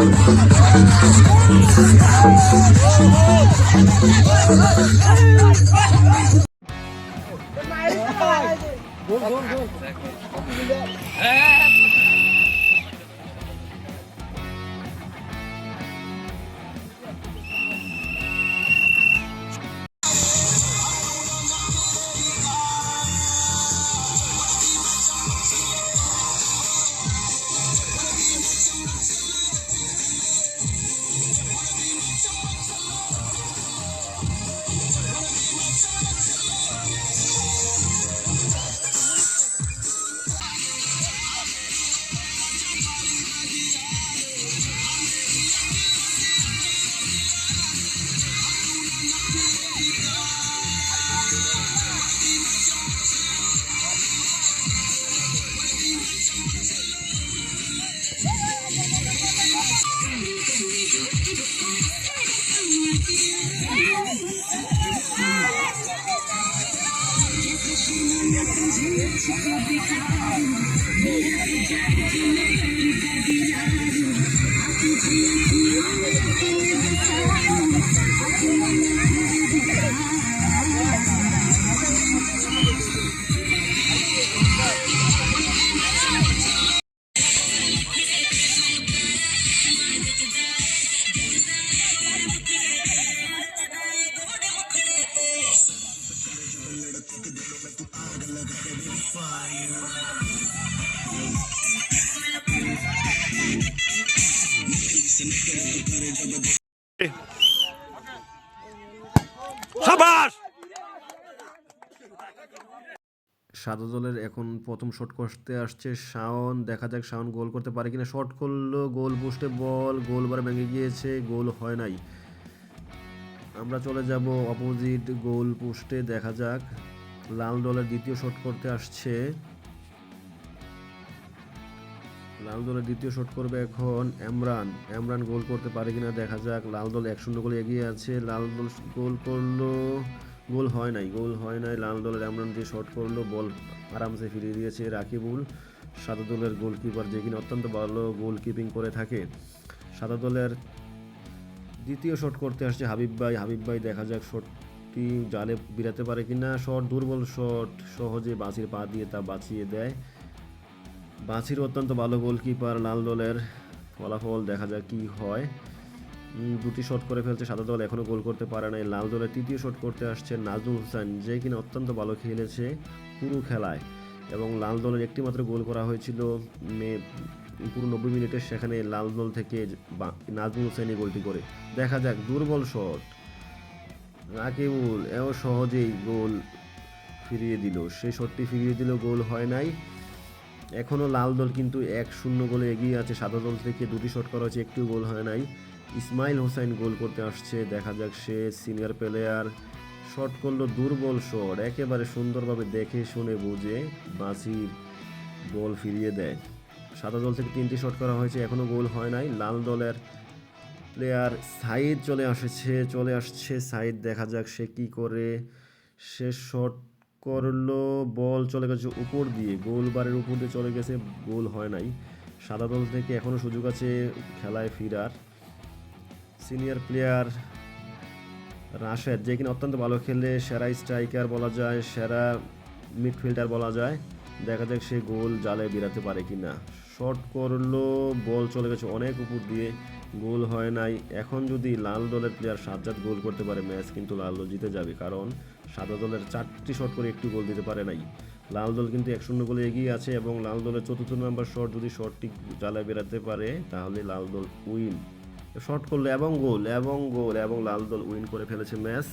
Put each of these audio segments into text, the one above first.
সাবাস সাদা দলের এখন প্রথম শট করতে আসছে শাওন। দেখা যাক শাওন গোল করতে পারে কিনা। শট করল, গোল পোস্টে বল গোল বার ভেঙে গিয়েছে, গোল হয় নাই। আমরা চলে যাব অপোজিট গোল পোস্টে দেখা যাক, লাল দলের দ্বিতীয় শট করতে আসছে। লাল দলের দ্বিতীয় শট করবে এখন এমরান এমরান গোল করতে পারে কিনা দেখা যাক। লাল দল এক শূন্য গোলে এগিয়ে আছে। লাল দল গোল করল। গোল হয় নাই, গোল হয় নাই। লাল দলের এমরান যে শট করল, বল আরামসে ফিরিয়ে দিয়েছে রাকিবুল। সাদা দলের গোলকিপার যে কিনা অত্যন্ত ভালো গোলকিপিং করে থাকে। সাদা দলের দ্বিতীয় শট করতে আসছে হাবিব ভাই। হাবিব ভাই দেখা যাক শটটি জালে বিরাতে পারে কিনা। শট দুর্বল শট সহজে বাঁচির পা দিয়ে তা বাঁচিয়ে দেয়। বাছির অত্যন্ত ভালো গোলকিপার লাল দলের ফলাফল, দেখা যাক কি হয়। দুটি শট করে ফেলছে। সাদা দল এখনও গোল করতে পারে নাই। লাল দলের তৃতীয় শট করতে আসছে নাজমুল হোসেন, যে কিনা অত্যন্ত ভালো খেলেছে পুরো খেলায়। এবং লাল দলের একটি মাত্র গোল করা হয়েছিল মে- পুরো নব্বই মিনিটে। সেখানে লাল দল থেকে নাজমুল হোসেন এই গোলটি করে। দেখা যাক, দুর্বল শট রাকিবুল এও সহজেই গোল ফিরিয়ে দিল। সেই শটটি ফিরিয়ে দিল গোল হয় নাই। এখনও লাল দল কিন্তু এক শূন্য গোলে এগিয়ে আছে। সাদা দল থেকে দুটি শট করা হয়েছে, একটিও গোল হয় নাই। ইসমাইল হোসাইন গোল করতে আসছে, দেখা যাক সে সিনিয়র প্লেয়ার। শট করল দুর্বল শট, একেবারে সুন্দরভাবে দেখে শুনে বুঝে বাঁচির বল ফিরিয়ে দেয়। সাদা দল থেকে তিনটি শট করা হয়েছে এখনও গোল হয় নাই। লাল দলের প্লেয়ার সাইদ চলে আসছে চলে আসছে সাইদ, দেখা যাক সে কি করে। সে শট করল, বল চলে গেছে উপর দিয়ে গোল বারের উপর দিয়ে চলে গেছে, গোল হয় নাই। সাদা দল থেকে এখনও সুযোগ আছে খেলায় ফিরার। সিনিয়র প্লেয়ার রাশেদ, যে কিনা অত্যন্ত ভালো খেলে, সেরা স্ট্রাইকার বলা যায়, সেরা মিডফিল্ডার বলা যায়, দেখা যাক সে গোল জালে বিরাতে পারে কি না শট করল, বল চলে গেছে অনেক উপর দিয়ে, গোল হয় নাই। এখন যদি লাল দলের প্লেয়ার সাজ্জাদ গোল করতে পারে, ম্যাচ কিন্তু লাল দল জিতে যাবে, কারণ সাদা দলের চারটি শট করে একটু গোল দিতে পারে নাই। লাল দল কিন্তু এক শূন্য গোলে এগিয়ে আছে এবং লাল দলের চতুর্থ নাম্বার শট যদি শটটি জালে বেরাতে পারে, তাহলে লাল দল উইন। শট করল এবং গোল এবং গোল এবং লাল দল উইন করে ফেলেছে ম্যাচ।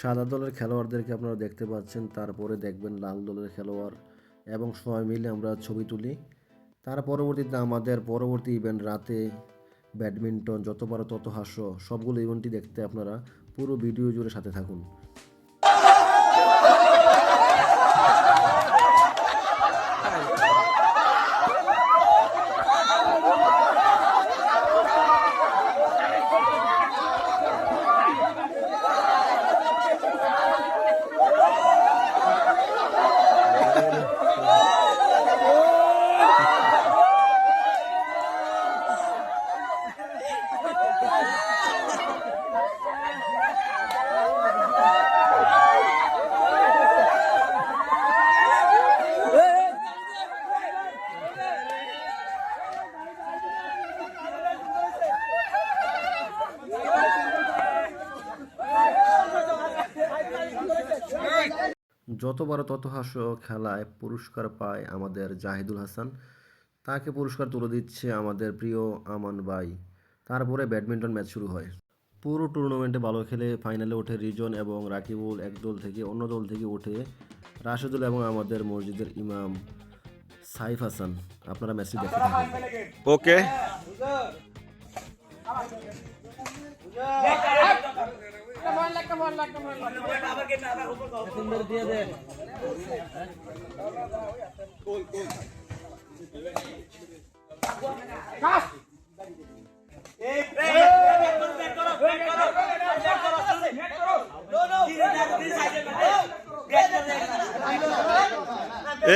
সাদা দলের খেলোয়াড়দেরকে আপনারা দেখতে পাচ্ছেন, তারপরে দেখবেন লাল দলের খেলোয়াড় এবং সবাই মিলে আমরা ছবি তুলি। তার পরবর্তীতে আমাদের পরবর্তী ইভেন্ট রাতে ব্যাডমিন্টন, যত পারো তত হাস্য, সবগুলো ইভেন্টই দেখতে আপনারা পুরো ভিডিও জুড়ে সাথে থাকুন। যত বড় তত হাস্য খেলায় পুরস্কার পায় আমাদের জাহিদুল হাসান। তাকে পুরস্কার তুলে দিচ্ছে আমাদের প্রিয় আমান বাই তারপরে ব্যাডমিন্টন ম্যাচ শুরু হয়। পুরো টুর্নামেন্টে ভালো খেলে ফাইনালে ওঠে রিজন এবং রাকিবুল এক দল থেকে অন্য দল থেকে ওঠে রাশেদুল এবং আমাদের মসজিদের ইমাম সাইফ হাসান। আপনারা ম্যাচটি দেখতে থাকুন। ওকে।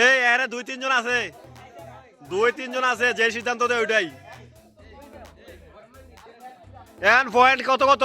এই এরে দুই তিনজন আছে। দুই তিনজন আছে যে সিদ্ধান্ত দেয় ওইটাই। এন পয়েন্ট কত কত?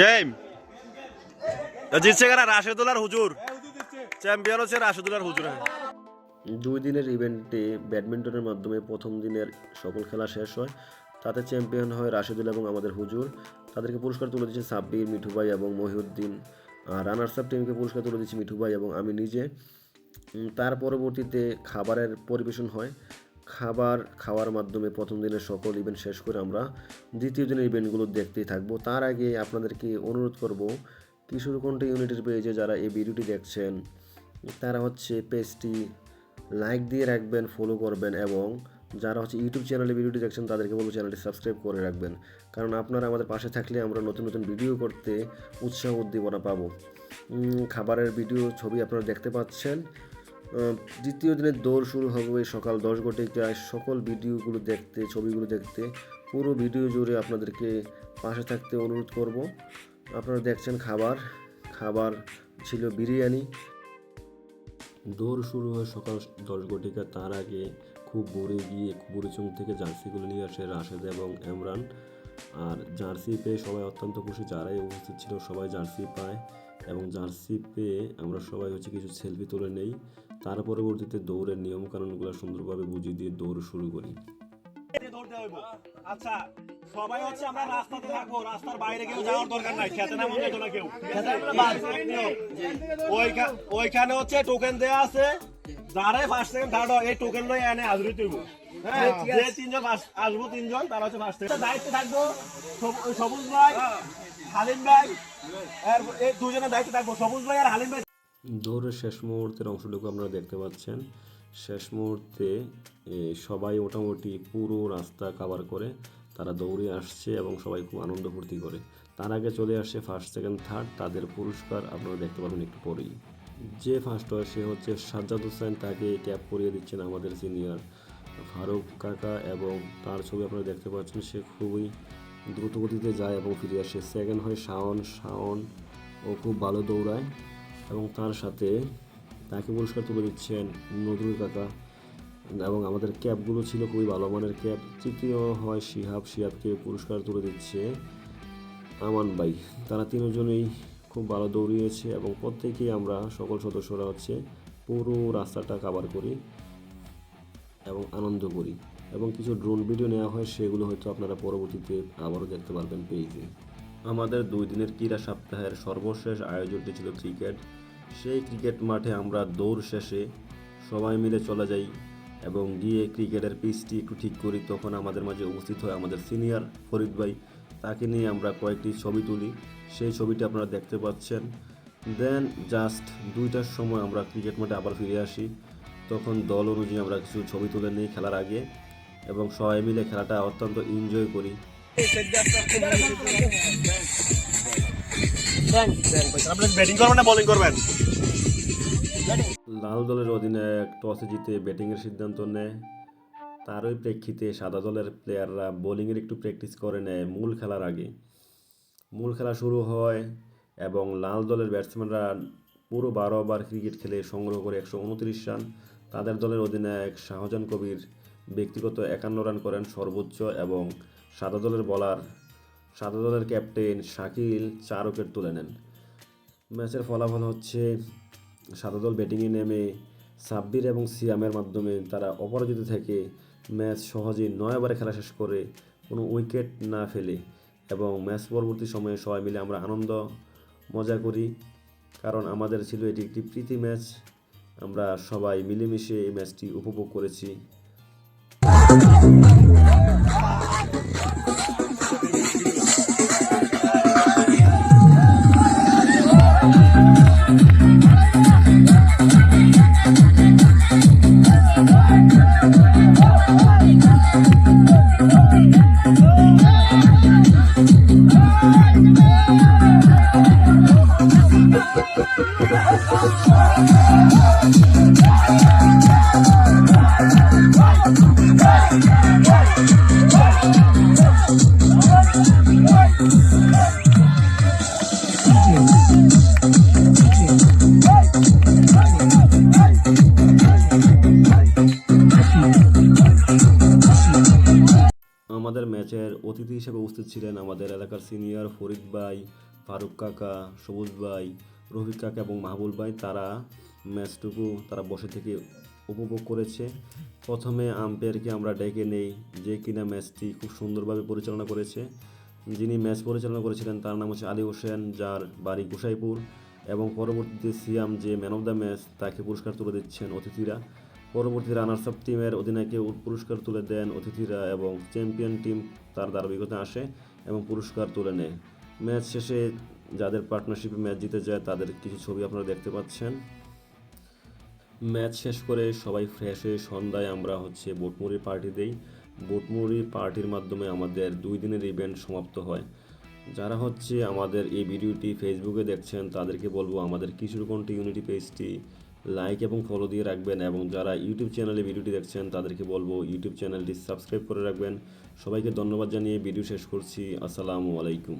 গেম জিতছে কারা? রাশেদুল আর হুজুর। চ্যাম্পিয়ন হচ্ছে রাশেদুল আর হুজুর। দুই দিনের ইভেন্টে ব্যাডমিন্টনের মাধ্যমে প্রথম দিনের সকল খেলা শেষ হয়। তাতে চ্যাম্পিয়ন হয় রাশেদুল এবং আমাদের হুজুর। তাদেরকে পুরস্কার তুলে দিচ্ছে সাব্বির, মিঠু ভাই এবং মহিউদ্দিন। রানার্স আপ টিমকে পুরস্কার তুলে দিচ্ছি মিঠুভাই এবং আমি নিজে। তার পরবর্তীতে খাবারের পরিবেশন হয়। খাবার খাওয়ার মাধ্যমে প্রথম দিনের সকল ইভেন্ট শেষ করে আমরা দ্বিতীয় দিনের ইভেন্টগুলো দেখতেই থাকব। তার আগে আপনাদেরকে অনুরোধ করব, কিশোর কণ্ঠ ইউনিটের পেজে যারা এই ভিডিওটি দেখছেন, তারা হচ্ছে পেজটি লাইক দিয়ে রাখবেন ফলো করবেন এবং যারা হচ্ছে ইউটিউব চ্যানেলে ভিডিওটি দেখছেন, তাদেরকে বলব চ্যানেলটি সাবস্ক্রাইব করে রাখবেন। কারণ আপনারা আমাদের পাশে থাকলে আমরা নতুন নতুন ভিডিও করতে উৎসাহ উদ্দীপনা পাবো। খাবারের ভিডিও ছবি আপনারা দেখতে পাচ্ছেন। দ্বিতীয় দিনের দৌড় শুরু হবে সকাল দশ ঘটিকায়। সকল ভিডিওগুলো দেখতে, ছবিগুলো দেখতে, পুরো ভিডিও জুড়ে আপনাদেরকে পাশে থাকতে অনুরোধ করব। আপনারা দেখছেন খাবার। খাবার ছিল বিরিয়ানি। দৌড় শুরু হয় সকাল দশ ঘটিকা। তার আগে খুব ভোরে গিয়ে বুড়িচুং থেকে জার্সিগুলো নিয়ে আসে রাশেদ এবং এমরান আর জার্সি পেয়ে সবাই অত্যন্ত খুশি। যারাই উপস্থিত ছিল সবাই জার্সি পায় এবং জার্সি পেয়ে আমরা সবাই হচ্ছে কিছু সেলফি তুলে নেই। তার পরবর্তীতে দৌড়ের নিয়মকানুনগুলো সুন্দরভাবে বুঝিয়ে দিয়ে দৌড় শুরু করি। আচ্ছা সবাই হচ্ছে আমরা রাস্তাতে থাকব রাস্তার বাইরে কেউ যাওয়ার দরকার নাই খেতে না মনে না কেউ। ওইখানে হচ্ছে টোকেন দেয়া আছে যারাই ফার্স্ট সেকেন্ড থার্ড এই টোকেন লই এনে হাজরি তুইব হ্যাঁ যে তিনজন আসব তিনজন তারা হচ্ছে ফার্স্ট দায়িত্বে থাকব সবুজ ভাই হালিম ভাই আর এই দুজনের দায়িত্বে থাকব সবুজ ভাই আর হালিম ভাই। দৌড়ের শেষ মুহূর্তের অংশটুকু আপনারা দেখতে পাচ্ছেন। শেষ মুহূর্তে সবাই মোটামুটি পুরো রাস্তা কাভার করে তারা দৌড়ে আসছে এবং সবাই খুব আনন্দ ফুর্তি করে। তার আগে চলে আসছে ফার্স্ট সেকেন্ড থার্ড তাদের পুরস্কার আপনারা দেখতে পাবেন একটু পরেই। যে ফার্স্ট হয়, সে হচ্ছে সাজ্জাদ হোসেন, তাকে ক্যাপ করিয়ে দিচ্ছেন আমাদের সিনিয়র ফারুক কাকা এবং তার ছবি আপনারা দেখতে পাচ্ছেন, সে খুবই দ্রুত গতিতে যায় এবং ফিরে আসে। সেকেন্ড হয় শাওন শাওন ও খুব ভালো দৌড়ায় এবং তার সাথে তাকে পুরস্কার তুলে দিচ্ছেন নজরুল কাকা। এবং আমাদের ক্যাপগুলো ছিল খুবই ভালো মানের ক্যাপ তৃতীয় হয় শিহাব। শিহাবকে পুরস্কার তুলে দিচ্ছে আমান ভাই। তারা তিনজনেই খুব ভালো দৌড়িয়েছে এবং প্রত্যেকেই আমরা সকল সদস্যরা হচ্ছে পুরো রাস্তাটা কাভার করি এবং আনন্দ করি। এবং কিছু ড্রোন ভিডিও নেওয়া হয়, সেগুলো হয়তো আপনারা পরবর্তীতে আবারও দেখতে পারবেন পেজে। আমাদের দুই দিনের ক্রীড়া সপ্তাহের সর্বশেষ আয়োজনটি ছিল ক্রিকেট। সেই ক্রিকেট মাঠে আমরা দৌড় শেষে সবাই মিলে চলে যাই এবং গিয়ে ক্রিকেটের পিচটি একটু ঠিক করি, তখন আমাদের মাঝে উপস্থিত হয় আমাদের সিনিয়র ফরিদ ভাই। তাকে নিয়ে আমরা কয়েকটি ছবি তুলি। সেই ছবিটি আপনারা দেখতে পাচ্ছেন। দেন জাস্ট দুইটার সময় আমরা ক্রিকেট মাঠে আবার ফিরে আসি। তখন দল অনুযায়ী আমরা কিছু ছবি তুলে নিই খেলার আগে এবং সবাই মিলে খেলাটা অত্যন্ত এনজয় করি। ব্যাটিং করবেন না বোলিং করবেন? লাল দলের অধিনায়ক টসে জিতে ব্যাটিংয়ের সিদ্ধান্ত নেয়। তারই প্রেক্ষিতে সাদা দলের প্লেয়াররা বোলিংয়ের একটু প্র্যাকটিস করে নেয় মূল খেলার আগে। মূল খেলা শুরু হয় এবং লাল দলের ব্যাটসম্যানরা পুরো বারো ওভার ক্রিকেট খেলে সংগ্রহ করে একশো উনত্রিশ রান। তাদের দলের অধিনায়ক শাহজাহান কবির ব্যক্তিগত একান্ন রান করেন সর্বোচ্চ এবং সাদা দলের বলার, সাদা দলের ক্যাপ্টেন শাকিল চার উইকেট তুলে নেন। ম্যাচের ফলাফল হচ্ছে সাদা দল ব্যাটিংয়ে নেমে সাব্বির এবং সিয়ামের মাধ্যমে তারা অপরাজিত থেকে ম্যাচ সহজেই নয় ওভারে খেলা শেষ করে কোনো উইকেট না ফেলে এবং ম্যাচ পরবর্তী সময়ে সবাই মিলে আমরা আনন্দ, মজা করি। কারণ আমাদের ছিল এটি একটি প্রীতি ম্যাচ। আমরা সবাই মিলেমিশে এই ম্যাচটি উপভোগ করেছি। হিসেবে উপস্থিত ছিলেন আমাদের এলাকার সিনিয়র ফরিদ ভাই, ফারুক কাকা, সবুজ ভাই, রফিক কাকা এবং মাহবুল ভাই। তারা ম্যাচটুকু তারা বসে থেকে উপভোগ করেছে। প্রথমে আম্পায়ারকে আমরা ডেকে নেই যে কিনা ম্যাচটি খুব সুন্দরভাবে পরিচালনা করেছে। যিনি ম্যাচ পরিচালনা করেছিলেন তার নাম হচ্ছে আলী হোসেন, যার বাড়ি গোসাইপুর এবং পরবর্তীতে সিয়াম যে ম্যান অফ দ্য ম্যাচ তাকে পুরস্কার তুলে দিচ্ছেন অতিথিরা। পরবর্তী রানার্স আপ টিমের অধিনায়কে পুরস্কার তুলে দেন অতিথিরা এবং চ্যাম্পিয়ন টিম তার ধারাবাহিকতা আসে এবং পুরস্কার তুলে নেয়। ম্যাচ শেষে যাদের পার্টনারশিপে ম্যাচ জিতে যায়, তাদের কিছু ছবি আপনারা দেখতে পাচ্ছেন। ম্যাচ শেষ করে সবাই ফ্রেশ হয়ে সন্ধ্যায় আমরা হচ্ছে বোটমুড়ি পার্টি দেই। বোটমুড়ি পার্টির মাধ্যমে আমাদের দুই দিনের ইভেন্ট সমাপ্ত হয়। যারা হচ্ছে আমাদের এই ভিডিওটি ফেসবুকে দেখছেন, তাদেরকে বলব আমাদের কিশোরকণ্ঠ ইউনিটি পেজটি লাইক এবং ফলো দিয়ে রাখবেন এবং যারা ইউটিউব চ্যানেলে ভিডিওটি দেখছেন, তাদেরকে বলব ইউটিউব চ্যানেলটি সাবস্ক্রাইব করে রাখবেন। সবাইকে ধন্যবাদ জানিয়ে ভিডিও শেষ করছি। আসসালামু আলাইকুম।